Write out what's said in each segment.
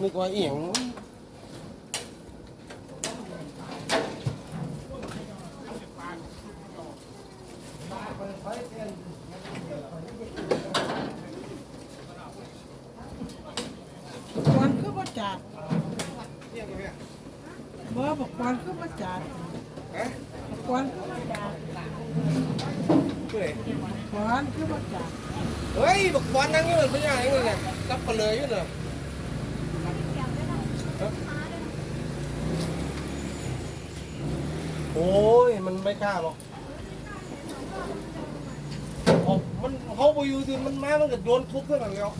นึกว่าเอียงควันคือบ่จัดบ่บอกควันคือบ่จัดฮะควันคือบ่จัดเพื่อควันคือบ่จัดเฮ้ยบักบอลนั่งอยู่นั่นเป็นยังไงเนี่ยรับไปเลยอยู่เนอ โอ้ย มันไม่กล้าหรอกเอามันเขาไปอยู่ที่มันมามันก็โดนทุบเพื่อนกันแล้ว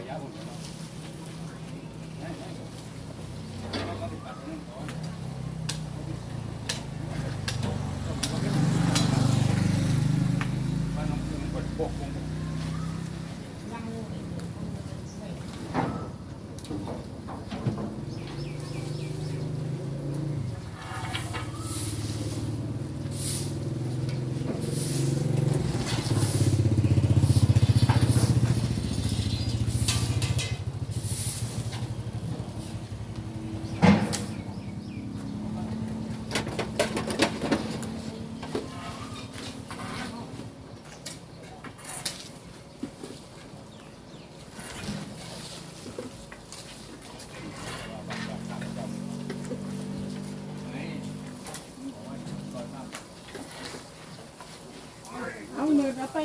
เอา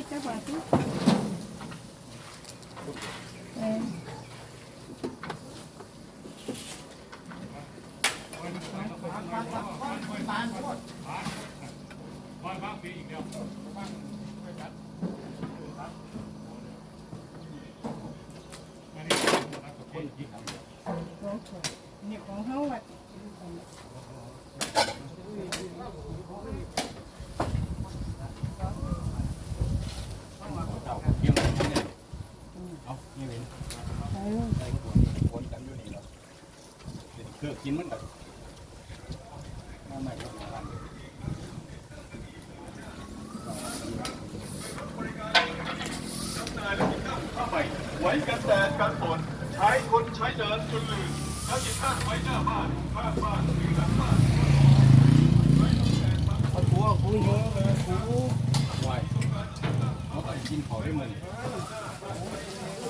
เงินเอาไปจักบาทสิเออ ของข้อยนี่ของเฮาวัด เกี่ยวกับนี่เอานี่เว้น เออ ใส่ตัวนี้ คนกันอยู่นี่แล้วเครื่อกินมันแบบมาใหม่ก็มาบ้านผ้าใหม่ไว้กันแดดกันฝนใช้คนใช้เดินจนลืมแล้วติดตั้งไว้หน้าบ้านข้างบ้านหรือหลังบ้านเอาตัวกูเยอะเลยกูไหวเขาไปกินเขาได้เหมือน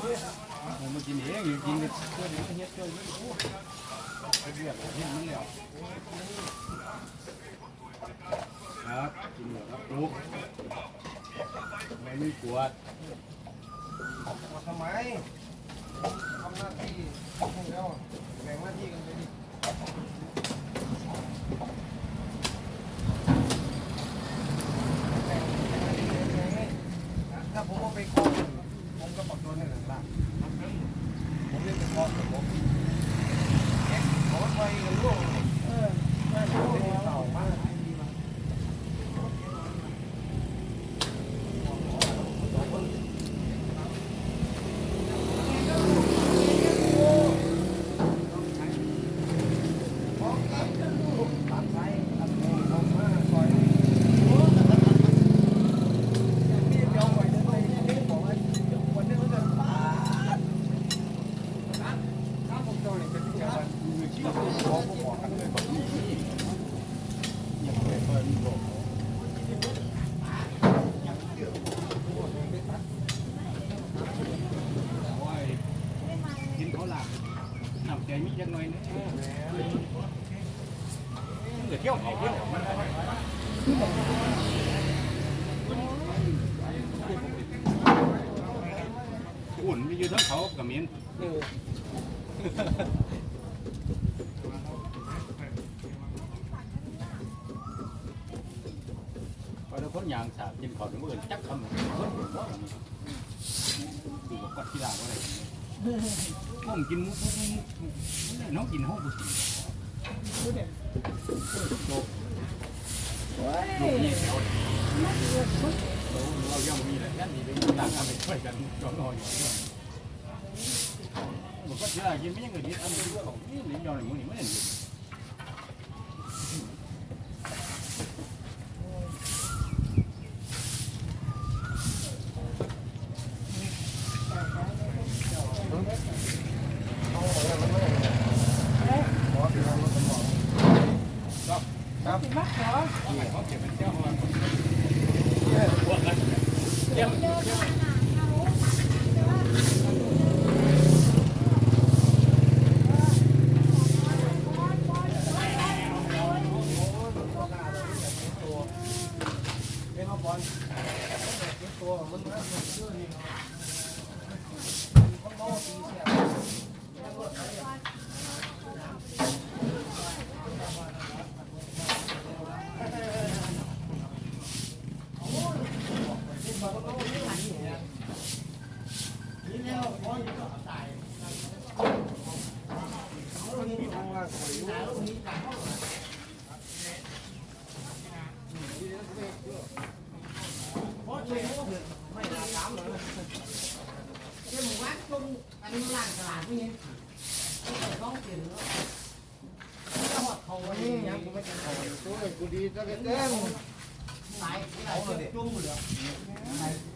มมากินเองอยู่กินกันเพื่อนเฮ็ดเพื่อนไปเรียกเฮ็ดมันแล้วครับกินหมดครับลูกไม่มีปวดมาทำไมทำหน้าที่ให้แล้วแบ่งหน้าที่กันไปดิ หนำใจมีจังหน่อยนะเดี๋ยวเที่ยวไหนเที่ยวอุ่นมียู่ทั้งเขากับมิ้นพอเราคนยางสาบจินขอดมือจับคำดูบอกว่าที่ลาวอะไร ผมกินมุกมุกมุกน้องกินห้องกูสิผู้เด็กโอ้ยลูกนี่แถวเราย่อมมีแหละยันนี่เป็นหลักทำไปช่วยกันจอดรออยู่บอกว่าที่ลาวกินไม่ยังเงินนี่อันนี้ของนี่นี่ยอมหนึ่งนี่ไม่เห็นเอาออกแล้วมันไม่ได้หมอที่ทำรถสมองสิมาขอเขาเก็บเป็น เจ้ามา เอ็มเอาบอลเก็บตัวมันนะมันเชื่อนี่คนโม่ตีเสีย กูดีจะเต้นซึ่งวันนั้นเ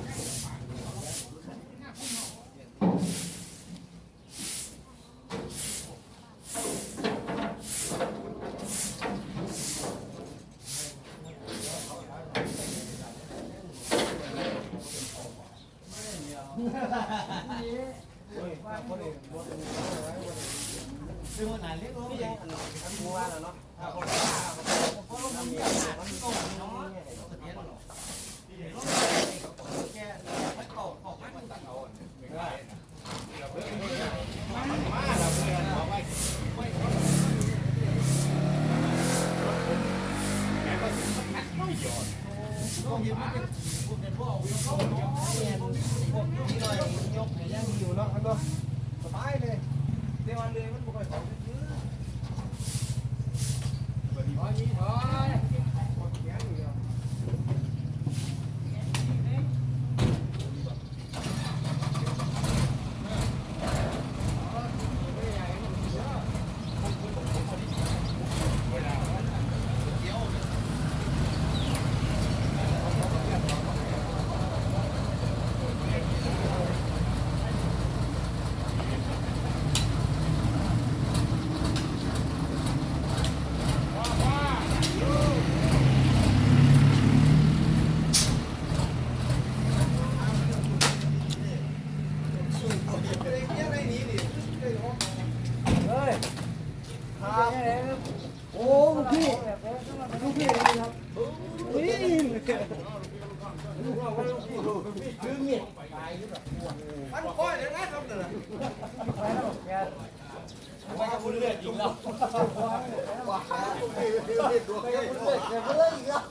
เพราะเรามีอาหารมันต้มเนาะเย็นเนาะแค่มันตกออกมันตัดเอา ต้องหยิบมาเป็นพวกเป็นพวกเอาวิวเข้าเนาะพวกนี้หน่อยยกให้ยังอยู่เนาะครับเนาะสบายเลยเดี๋ยววันเลยมันบ่ค่อยของซื้ออ๋อนี่ถอยหมดแขนอยู่เดียว เฮ้ยครับโอ้ลูกพี่ลูกพี่ครับอุ้ยลืมเมียมันก้อยเลย นะ